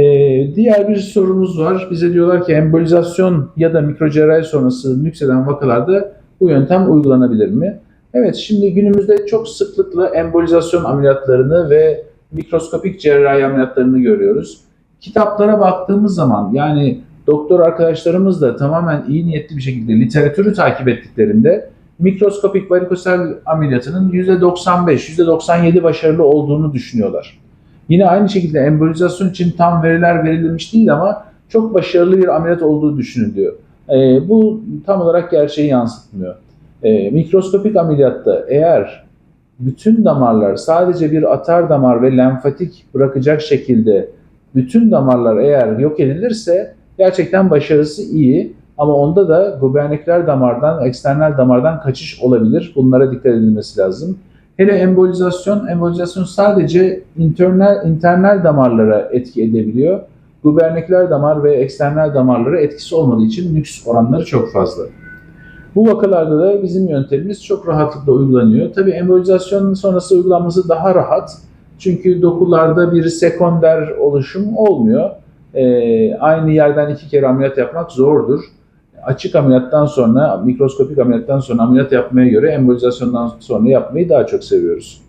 Ee, diğer bir sorumuz var. Bize diyorlar ki embolizasyon ya da mikrocerrahi sonrası nükseden vakalarda bu yöntem uygulanabilir mi? Evet, şimdi günümüzde çok sıklıkla embolizasyon ameliyatlarını ve mikroskopik cerrahi ameliyatlarını görüyoruz. Kitaplara baktığımız zaman yani doktor arkadaşlarımız da tamamen iyi niyetli bir şekilde literatürü takip ettiklerinde mikroskopik varikosel ameliyatının %95, %97 başarılı olduğunu düşünüyorlar. Yine aynı şekilde embolizasyon için tam veriler verilmiş değil ama çok başarılı bir ameliyat olduğu düşünülüyor. Ee, bu tam olarak gerçeği yansıtmıyor. Ee, mikroskopik ameliyatta eğer bütün damarlar sadece bir atar damar ve lenfatik bırakacak şekilde bütün damarlar eğer yok edilirse gerçekten başarısı iyi. Ama onda da gubernikler damardan, eksternal damardan kaçış olabilir. Bunlara dikkat edilmesi lazım. Hele embolizasyon, embolizasyon sadece internal, internal damarlara etki edebiliyor. Gubernikler damar ve eksternal damarlara etkisi olmadığı için nüks oranları çok fazla. Bu vakalarda da bizim yöntemimiz çok rahatlıkla uygulanıyor. Tabii embolizasyon sonrası uygulanması daha rahat. Çünkü dokularda bir sekonder oluşum olmuyor. Ee, aynı yerden iki kere ameliyat yapmak zordur. Açık ameliyattan sonra, mikroskopik ameliyattan sonra ameliyat yapmaya göre embolizasyondan sonra yapmayı daha çok seviyoruz.